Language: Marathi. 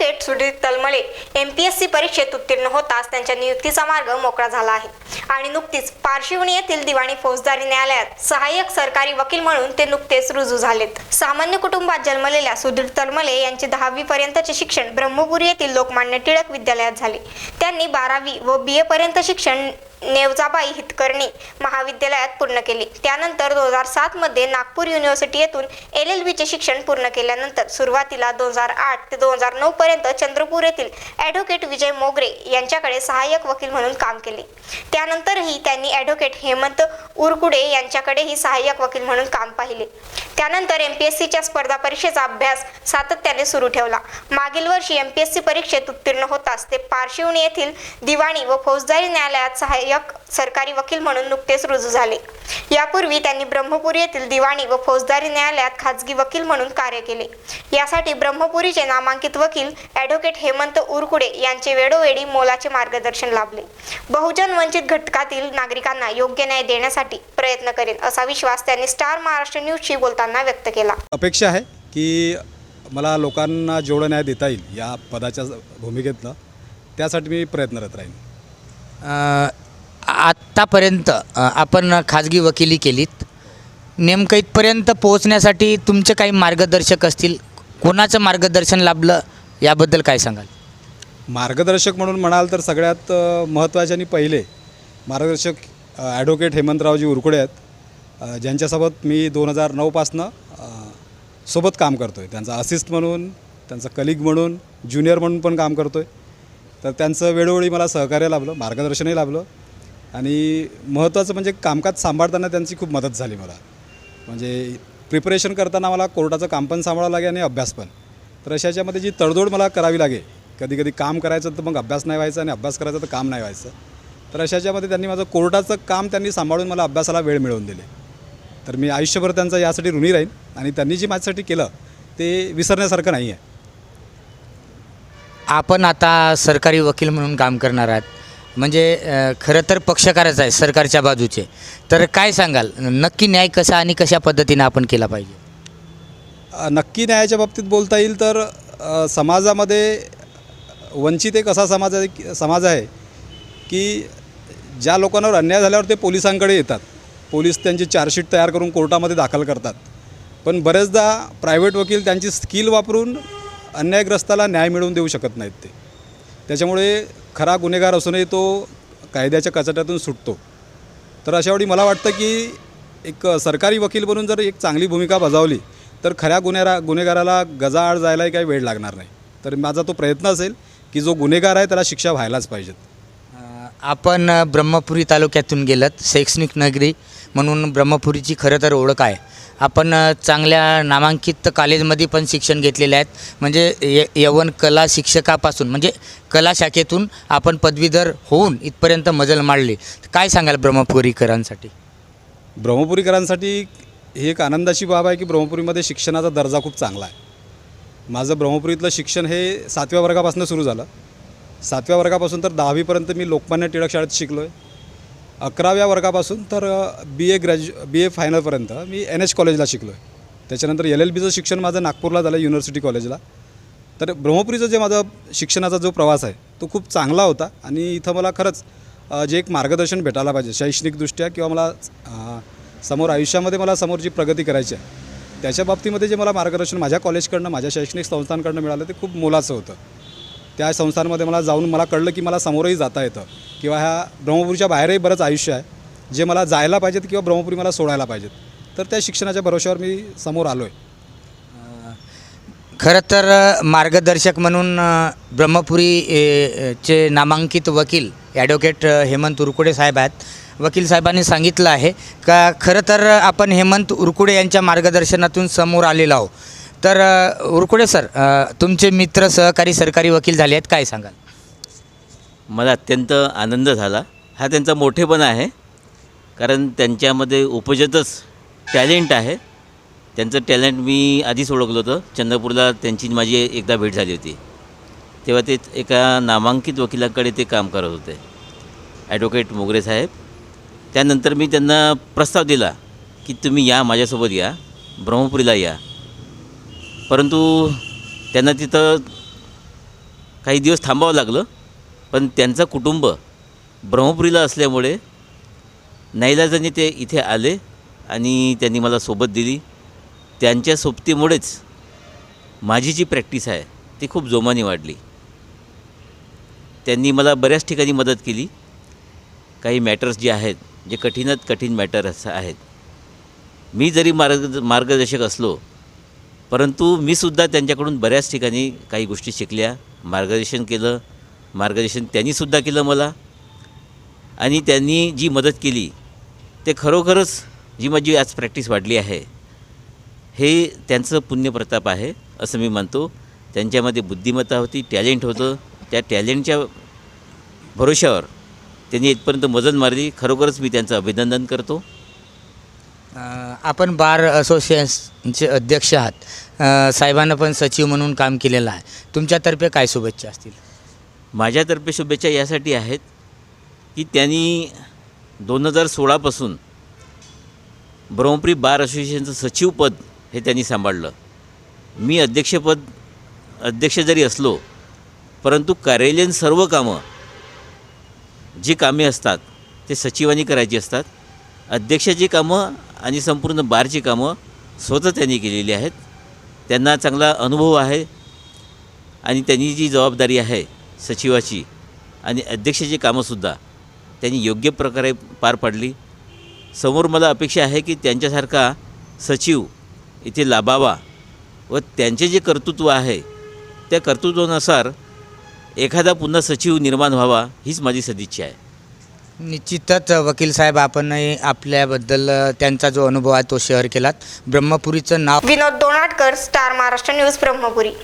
Advocate Sudhir Talmale M P S C परीक्षेत उत्तीर्ण होताच त्यांच्या नियुक्तीचा मार्ग मोकळा झाला आहे. आणि नुकतीच पारशिवनी येथील दिवाणी फौजदारी न्यायालयात सहाय्यक सरकारी वकील म्हणून ते नुकतेच रुजू झालेत. सामान्य कुटुंबात जन्मलेल्या सुधीर तलमले यांचे दहावी पर्यंतचे शिक्षण ब्रह्मपुरी येथील लोकमान्य टिळक विद्यालयात झाले. त्यांनी बारावी व बी ए पर्यंत शिक्षण नेवजाबाई हितकर्णी महाविद्यालयात पूर्ण केली. त्यानंतर दोन हजार सातमध्ये नागपूर युनिव्हर्सिटी येथून एल एल बीचे शिक्षण पूर्ण केल्यानंतर सुरुवातीला दोन हजार आठ ते दोन हजार नऊपर्यंत चंद्रपूर येथील ॲडव्होकेट विजय मोगरे यांच्याकडे सहाय्यक वकील म्हणून काम केले. त्यानंतरही त्यांनी ॲडव्होकेट हेमंत उरकुडे यांच्याकडेही सहाय्यक वकील म्हणून काम पाहिले. त्यानंतर एम पी एस सीच्या स्पर्धा परीक्षेचा अभ्यास सातत्याने सुरू ठेवला. मागील वर्षी एम पी एस सी परीक्षेत उत्तीर्ण होताच ते पारशिवनी येथील दिवाणी व फौजदारी न्यायालयात सहाय्य सहाय्यक सरकारी वकील म्हणून नुकतेच रुजू झाले. यापूर्वी त्यांनी ब्रह्मपुरी येथील दिवाणी व फौजदारी न्यायालयात खाजगी वकील म्हणून कार्य केले. यासाठी ब्रह्मपुरीचे नामांकित वकील ॲडव्होकेट हेमंत उरकुडे यांचे वेळोवेळी मोलाचे मार्गदर्शन लाभले. बहुजन वंचित घटकातील नागरिकांना योग्य न्याय देण्यासाठी प्रयत्न करेन असा विश्वास त्यांनी स्टार महाराष्ट्र न्यूजशी बोलताना व्यक्त केला. अपेक्षा आहे की मला लोकांना जेवढं न्याय देता येईल या पदाच्या भूमिकेतनं त्यासाठी मी प्रयत्नरत राहीन. आत्तापर्यंत आपण खाजगी वकिली केलीत. नेमकं इथपर्यंत पोहोचण्यासाठी तुमचे काही मार्गदर्शक असतील? कोणाचं मार्गदर्शन लाभलं? याबद्दल काय सांगाल? मार्गदर्शक म्हणून म्हणाल तर सगळ्यात महत्त्वाचे आणि पहिले मार्गदर्शक ॲडव्होकेट हेमंतरावजी उरकुडे आहेत. ज्यांच्यासोबत मी दोन हजार नऊपासनं सोबत काम करतो आहे त्यांचा असिस्ट म्हणून त्यांचा कलिग म्हणून ज्युनियर म्हणून पण काम करतो आहे तर त्यांचं वेळोवेळी मला सहकार्य लाभलं मार्गदर्शनही लाभलं. आणि महत्त्वाचं म्हणजे कामकाज सांभाळताना त्यांची खूप मदत झाली मला. म्हणजे प्रिपरेशन करताना मला कोर्टाचं काम पण सांभाळावं लागे आणि अभ्यास पण. तर अशा याच्यामध्ये जी तडजोड मला करावी लागे कधी कधी काम करायचं तर मग अभ्यास नाही व्हायचा आणि अभ्यास करायचा तर काम नाही व्हायचं. तर अशा याच्यामध्ये त्यांनी माझं कोर्टाचं काम त्यांनी सांभाळून मला अभ्यासाला वेळ मिळवून दिले. तर मी आयुष्यभर त्यांचा यासाठी ऋणी राहीन आणि त्यांनी जे माझ्यासाठी केलं ते विसरण्यासारखं नाही आहे आपण आता सरकारी वकील म्हणून काम करणार आहात. म्हणजे अ, खरं तर पक्षकारच आहे सरकारच्या बाजूचे. तर काय सांगाल? नक्की न्याय कसा आणि कशा पद्धतीनं आपण केला पाहिजे? अ, नक्की न्यायाच्या बाबतीत बोलता येईल तर अ, समाजामध्ये वंचित एक असा समाज आहे की- समाज आहे की ज्या लोकांवर अन्याय झाल्यावर ते पोलिसांकडे येतात. पोलीस त्यांची चार्जशीट तयार करून कोर्टामध्ये दाखल करतात. पण बरेचदा प्रायव्हेट वकील त्यांची स्किल वापरून अन्यायग्रस्ताला न्याय मिळवून देऊ शकत नाहीत ते. त्याच्यामुळे खरा गुन्हेगार असूनही तो कायद्याच्या कचाट्यातून सुटतो. तर अशावेळी मला वाटतं की एक सरकारी वकील बनून जर एक चांगली भूमिका बजावली तर खऱ्या गुन्हेरा गुन्हेगाराला गजाआड जायलाही काही वेळ लागणार नाही. तर माझा तो प्रयत्न असेल की जो गुन्हेगार आहे त्याला शिक्षा व्हायलाच पाहिजेत. आपण ब्रह्मपुरी तालुक्यातून गेलात शैक्षणिक नगरी म्हणून ब्रह्मपुरीची खरं तर ओळख आहे. आपण चांगल्या नामांकित कॉलेजमध्ये पण शिक्षण घेतलेले आहेत. म्हणजे य यवन कला शिक्षकापासून म्हणजे कला शाखेतून आपण पदवीधर होऊन इथपर्यंत मजल मांडली. काय सांगाल ब्रह्मपुरीकरांसाठी? ब्रह्मपुरीकरांसाठी ही एक आनंदाची बाब आहे की ब्रह्मपुरीमध्ये शिक्षणाचा दर्जा खूप चांगला आहे. माझं ब्रह्मपुरीतलं शिक्षण हे सातव्या वर्गापासून सुरू झालं. सातव्या वर्गापासून तर दहावीपर्यंत मी लोकमान्य टिळक शाळेत शिकलो आहे अकराव्या वर्गापासून तर बी ए ग्रॅज्यु बी ए फायनलपर्यंत मी एन एच कॉलेजला शिकलो आहे त्याच्यानंतर एल एल बीचं शिक्षण माझं नागपूरला झालं युनिव्हर्सिटी कॉलेजला तर ब्रह्मपुरीचं जे माझा शिक्षणाचा जो प्रवास आहे तो खूप चांगला होता आणि इथं मला खरंच जे एक मार्गदर्शन भेटायला पाहिजे शैक्षणिकदृष्ट्या किंवा मला समोर आयुष्यामध्ये मला समोर जी प्रगती करायची आहे त्याच्या बाबतीमध्ये जे मला मार्गदर्शन माझ्या कॉलेजकडनं माझ्या शैक्षणिक संस्थांकडनं मिळालं ते खूप मोलाचं होतं. त्या संस्थांमध्ये मला जाऊन मला कळलं की मला समोरही जाता येतं. किंवा ह्या ब्रह्मपुरीच्या बाहेरही बरंच आयुष्य आहे. जे मला जायला पाहिजेत किंवा ब्रह्मपुरी मला सोडायला पाहिजेत. तर त्या शिक्षणाच्या भरोश्यावर मी समोर आलो आहे खरं तर मार्गदर्शक म्हणून ब्रह्मपुरी ए, चे नामांकित वकील ॲडव्होकेट हेमंत उरकुडे साहेब आहेत. वकील साहेबांनी सांगितलं आहे का खरं तर आपण हेमंत उरकुडे यांच्या मार्गदर्शनातून समोर आलेलो आहो तर उरकुडे सर तुमचे मित्र सहकारी सरकारी वकील झाले आहेत काय सांगाल? मला अत्यंत आनंद झाला. हा त्यांचा मोठेपणा आहे. कारण त्यांच्यामध्ये उपजतच टॅलेंट आहे. त्यांचं टॅलेंट मी आधीच ओळखलं होतं. चंद्रपूरला त्यांची माझी एकदा भेट झाली होती. तेव्हा ते एका नामांकित वकिलाकडे ते काम करत होते. ॲडव्होकेट मोगरे साहेब. त्यानंतर मी त्यांना प्रस्ताव दिला की तुम्ही या माझ्यासोबत या. ब्रह्मपुरीला या. परंतु त्यांना तिथं काही दिवस थांबावं लागलं पण त्यांचं कुटुंब ब्रह्मपुरीला असल्यामुळे नाईलाजाने ते इथे आले आणि त्यांनी मला सोबत दिली. त्यांच्या सोबतीमुळेच माझी जी प्रॅक्टिस आहे ती खूप जोमाने वाढली. त्यांनी मला बऱ्याच ठिकाणी मदत केली. काही मॅटर्स जे आहेत जे कठीणात कठीण मॅटर्स आहेत. मी जरी मार्ग मार्गदर्शक असलो परंतु मी सुद्धा त्यांच्याकडून बऱ्याच ठिकाणी काही गोष्टी शिकल्या. मार्गदर्शन केलं. मार्गदर्शन त्यांनीसुद्धा केलं मला. आणि त्यांनी जी मदत केली ते खरोखरच जी माझी आज प्रॅक्टिस वाढली आहे हे त्यांचं पुण्यप्रताप आहे असं मी मानतो. त्यांच्यामध्ये बुद्धिमत्ता होती टॅलेंट होतं. त्या टॅलेंटच्या भरोश्यावर त्यांनी इथपर्यंत मजल मारली. खरोखरच मी त्यांचं अभिनंदन करतो. आपण बार असोसिएशनचे अध्यक्ष आहात. साहेबांना पण सचिव म्हणून काम केलेलं आहे. तुमच्यातर्फे काय शुभेच्छा असतील? माझ्यातर्फे शुभेच्छा यासाठी आहेत की त्यांनी दोन हजार सोळापासून ब्रह्मपुरी बार असोसिएशनचं सचिवपद हे त्यांनी सांभाळलं. मी अध्यक्षपद अध्यक्ष जरी असलो परंतु कार्यालयीन सर्व कामं जी कामे असतात ते सचिवांनी करायची असतात. अध्यक्षाची कामं आणि संपूर्ण बारची कामं स्वतः त्यांनी केलेली आहेत. त्यांना चांगला अनुभव आहे आणि त्यांनी जी जबाबदारी आहे सचिवाची आणि अध्यक्षाची कामंसुद्धा त्यांनी योग्य प्रकारे पार पाडली. समोर मला अपेक्षा आहे की त्यांच्यासारखा सचिव इथे लाभावा व त्यांचे जे कर्तृत्व आहे त्या कर्तृत्वानुसार एखादा पुन्हा सचिव निर्माण व्हावा हीच माझी सदिच्छा आहे. निश्चितच वकील साहेब आपणही आपल्याबद्दल त्यांचा जो अनुभव आहे तो शेअर केलात. ब्रह्मपुरीचं नाव विनोद दोनाटकर स्टार महाराष्ट्र न्यूज ब्रह्मपुरी.